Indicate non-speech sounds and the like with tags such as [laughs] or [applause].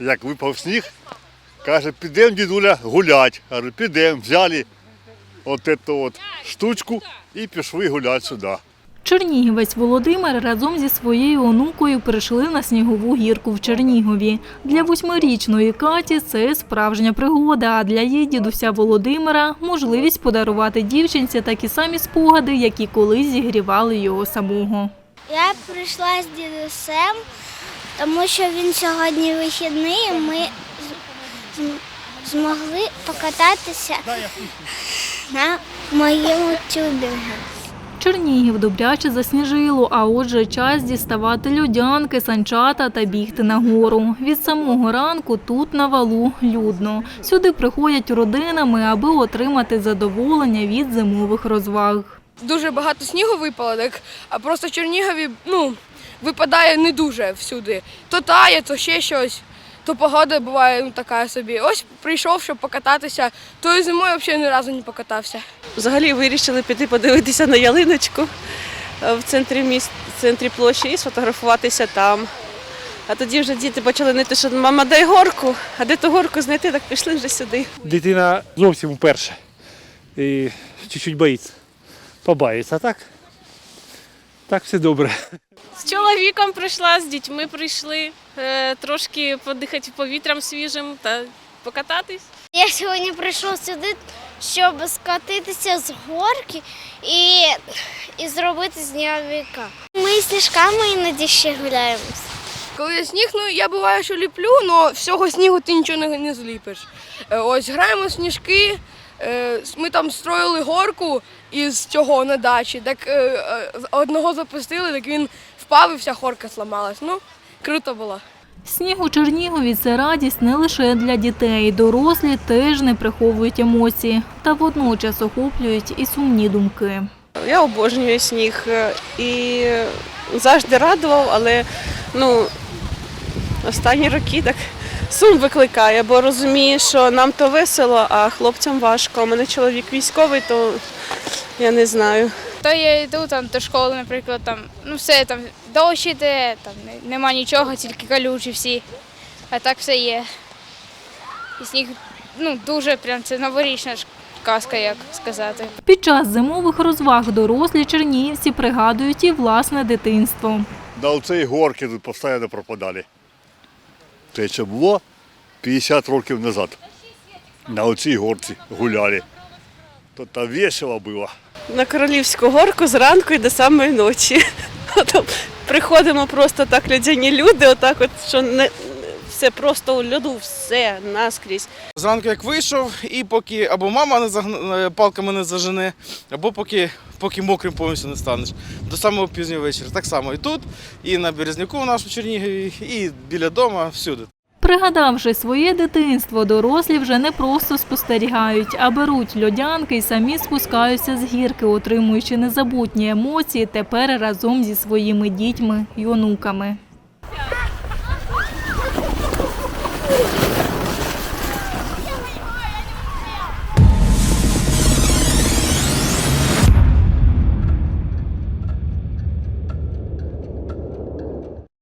як випав сніг, каже, підемо, дідуля, гулять. Кажу, підемо, взяли от цю от штучку і пішли гуляти сюди. Чернігівець Володимир разом зі своєю онукою прийшли на снігову гірку в Чернігові. Для восьмирічної Каті це справжня пригода, а для її дідуся Володимира можливість подарувати дівчинці такі самі спогади, які колись зігрівали його самого. Я прийшла з дідусем, тому що він сьогодні вихідний, і ми змогли покататися на моєму тюбінгу. Чернігів добряче засніжило, а отже час діставати льодянки, санчата та бігти на гору. Від самого ранку тут на валу людно. Сюди приходять родинами, аби отримати задоволення від зимових розваг. дуже багато снігу випало, так, а просто в Чернігові ну, випадає не дуже всюди. То тає, то ще щось, то погода буває ну, така собі. Ось прийшов, щоб покататися, то і зимою взагалі ні разу не покатався. Взагалі вирішили піти подивитися на ялиночку в центрі міст, в центрі площі і сфотографуватися там. А тоді вже діти почали нити, що мама дай горку, а де ту горку знайти, так пішли вже сюди. Дитина зовсім вперше. І чуть-чуть боїться. Побається, а так? Так все добре. З чоловіком прийшла, з дітьми прийшли, е, трошки подихати повітрям свіжим та покататись. Я сьогодні прийшов сюди, щоб скотитися з горки і, і зробити сніговика. Ми з сніжками іноді ще гуляємо. Коли є сніг, ну я буває, що ліплю, але всього снігу ти нічого не, не зліпиш. Е, Ось граємо сніжки, е, ми там строїли горку із цього на дачі, так одного запустили, так він впав і вся горка зламалась. Ну, круто було. Сніг у Чернігові це радість не лише для дітей. Дорослі теж не приховують емоції та водночас охоплюють і сумні думки. Я обожнюю сніг е, і завжди радував, але ну, останні роки так сум викликає, бо розумію, що нам то весело, а хлопцям важко. У мене чоловік військовий, то я не знаю. То я йду там до школи, наприклад, там, ну все там дощ іде, там нема нічого, тільки калюжі всі. А так все є. І сніг, ну, дуже прям це новорічна казка, як сказати. Під час зимових розваг дорослі чернігівці пригадують і власне дитинство. На оцій горки тут постійно пропадали. Це ще було 50 років назад. На оцій горці гуляли. То там весело було. На Королівську горку зранку і до самої ночі. [laughs] Приходимо просто так лядяні люди, отак от, що не, все просто у льоду, все наскрізь. Зранку як вийшов, і поки або мама не загна... е, палками не зажене, або поки, поки мокрим повністю не станеш. До самого пізнього вечора. Так само і тут, і на Березняку в нашому Чернігові, і біля дому, всюди. Пригадавши своє дитинство, дорослі вже не просто спостерігають, а беруть льодянки і самі спускаються з гірки, отримуючи незабутні емоції тепер разом зі своїми дітьми й онуками.